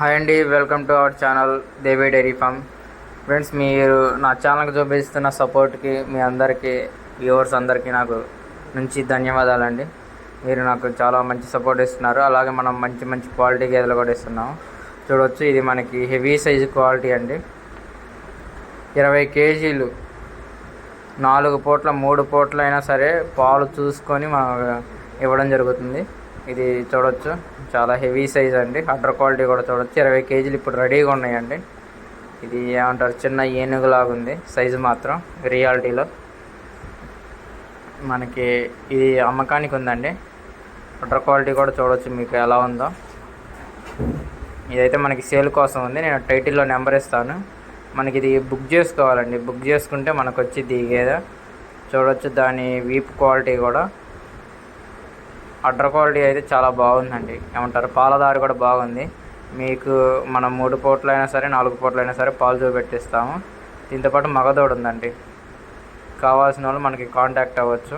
Hi అండి welcome to our channel Devi dairy farm. Friends మీరు నా ఛానల్కి చూపిస్తున్న సపోర్ట్కి మీ అందరికీ వ్యూవర్స్ అందరికీ నాకు నుంచి ధన్యవాదాలండి. మీరు నాకు చాలా మంచి సపోర్ట్ ఇస్తున్నారు. అలాగే మనం మంచి మంచి క్వాలిటీ గేదెలు కూడా ఇస్తున్నాము. చూడవచ్చు ఇది మనకి హెవీ సైజు క్వాలిటీ అండి. ఇరవై కేజీలు నాలుగు పూట్ల మూడు పూట్ల అయినా సరే పాలు చూసుకొని మనం ఇవ్వడం జరుగుతుంది. ఇది చూడొచ్చు. చాలా హెవీ సైజ్ అండి. అడ్డర్ క్వాలిటీ కూడా చూడొచ్చు. ఇరవై కేజీలు ఇప్పుడు రెడీగా ఉన్నాయండి. ఇది ఏమంటారు? చిన్న ఏనుగులాగా ఉంది సైజు మాత్రం రియాలిటీలో. మనకి ఇది అమ్మకానికి ఉందండి అడ్డర్ క్వాలిటీ కూడా చూడొచ్చు మీకు ఎలా ఉందో. ఇదైతే మనకి సేల్ కోసం ఉంది. నేను టైటిల్లో నెంబర్ ఇస్తాను. మనకి ఇది బుక్ చేసుకోవాలండి. బుక్ చేసుకుంటే మనకు వచ్చి దిగేదా. గేదె చూడొచ్చు దాని వీప్ క్వాలిటీ కూడా. అడ్ర క్వాలిటీ అయితే చాలా బాగుందండి. ఏమంటారు? పాలదారి కూడా బాగుంది. మీకు మనం మూడు పూటలు అయినా సరే నాలుగు పూటలు అయినా సరే పాలు చూపెట్టిస్తాము. దీంతోపాటు మగదోడు ఉందండి కావాల్సిన వాళ్ళు మనకి కాంటాక్ట్ అవ్వచ్చు.